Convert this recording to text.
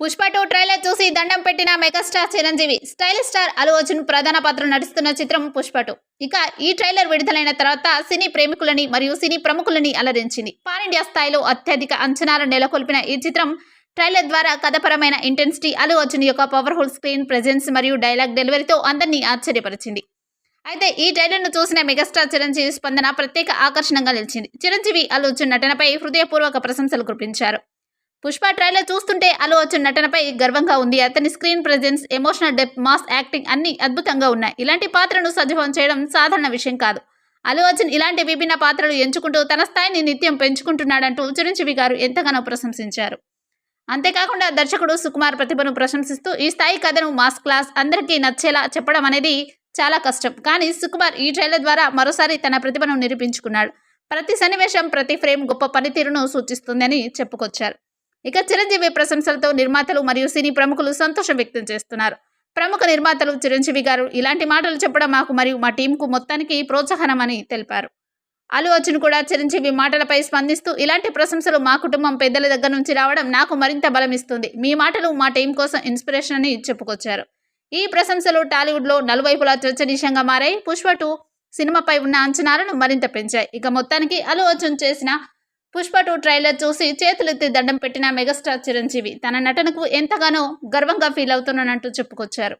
Pushpa two trailer చూసి దండం పెట్టిన megastar Chiranjeevi style star Allu Arjun ప్రధాన పాత్ర నటిస్తున్న చిత్రం పుష్ప టూ. ఇక ఈ ట్రైలర్ విడుదలైన తర్వాత సినీ ప్రేమికులని మరియు సినీ ప్రముఖులని అలరించింది. పాన్ ఇండియా స్థాయిలో అత్యధిక అంచనాలు నెలకొల్పిన ఈ చిత్రం ట్రైలర్ ద్వారా కథపరమైన ఇంటెన్సిటీ అల్లు అర్జున్ యొక్క పవర్ఫుల్ స్క్రీన్ ప్రెజెన్స్ మరియు డైలాగ్ డెలివరీతో అందరినీ ఆశ్చర్యపరిచింది. అయితే ఈ ట్రైలర్ను చూసిన మెగాస్టార్ చిరంజీవి స్పందన ప్రత్యేక ఆకర్షణగా నిలిచింది. చిరంజీవి అల్లు అర్జున్ నటనపై హృదయపూర్వక ప్రశంసలు కురిపించారు. పుష్ప ట్రైలర్ చూస్తుంటే అల్లు అర్జున్ నటనపై గర్వంగా ఉంది. అతని screen presence emotional depth mass acting అన్ని అద్భుతంగా ఉన్నాయి. ఇలాంటి పాత్రను సజీవం చేయడం సాధారణ విషయం కాదు. అల్లు అర్జున్ ఇలాంటి విభిన్న పాత్రలు ఎంచుకుంటూ తన స్థాయిని నిత్యం పెంచుకుంటున్నాడంటూ చిరంజీవి గారు ఎంతగానో ప్రశంసించారు. అంతేకాకుండా దర్శకుడు సుకుమార్ ప్రతిభను ప్రశంసిస్తూ ఈ స్థాయి కథను మాస్ క్లాస్ అందరికీ నచ్చేలా చెప్పడం అనేది చాలా కష్టం. కానీ సుకుమార్ ఈ ట్రైలర్ ద్వారా మరోసారి తన ప్రతిభను నిరూపించుకున్నాడు. ప్రతి సన్నివేశం ప్రతి ఫ్రేమ్ గొప్ప పనితీరును సూచిస్తుందని చెప్పుకొచ్చారు. ఇక చిరంజీవి ప్రశంసలతో నిర్మాతలు మరియు సినీ ప్రముఖులు సంతోషం వ్యక్తం చేస్తున్నారు. ప్రముఖ నిర్మాతలు చిరంజీవి గారు ఇలాంటి మాటలు చెప్పడం మాకు మరియు మా టీంకు మొత్తానికి ప్రోత్సాహనమని తెలిపారు. అల్లు అర్జున్ కూడా చిరంజీవి మాటలపై స్పందిస్తూ ఇలాంటి ప్రశంసలు మా కుటుంబం పెద్దల దగ్గర నుంచి రావడం నాకు మరింత బలం ఇస్తుంది. మీ మాటలు మా టీం కోసం ఇన్స్పిరేషన్ అని చెప్పుకొచ్చారు. ఈ ప్రశంసలు టాలీవుడ్లో నలువైపులా చర్చనీయంగా మారాయి. పుష్ప టూ సినిమాపై ఉన్న అంచనాలను మరింత పెంచాయి. ఇక మొత్తానికి అల్లు అర్జున్ చేసిన పుష్ప టూ ట్రైలర్ చూసి చేతులెత్తి దండం పెట్టిన మెగాస్టార్ చిరంజీవి తన నటనకు ఎంతగానో గర్వంగా ఫీల్ అవుతున్నానంటూ చెప్పుకొచ్చారు.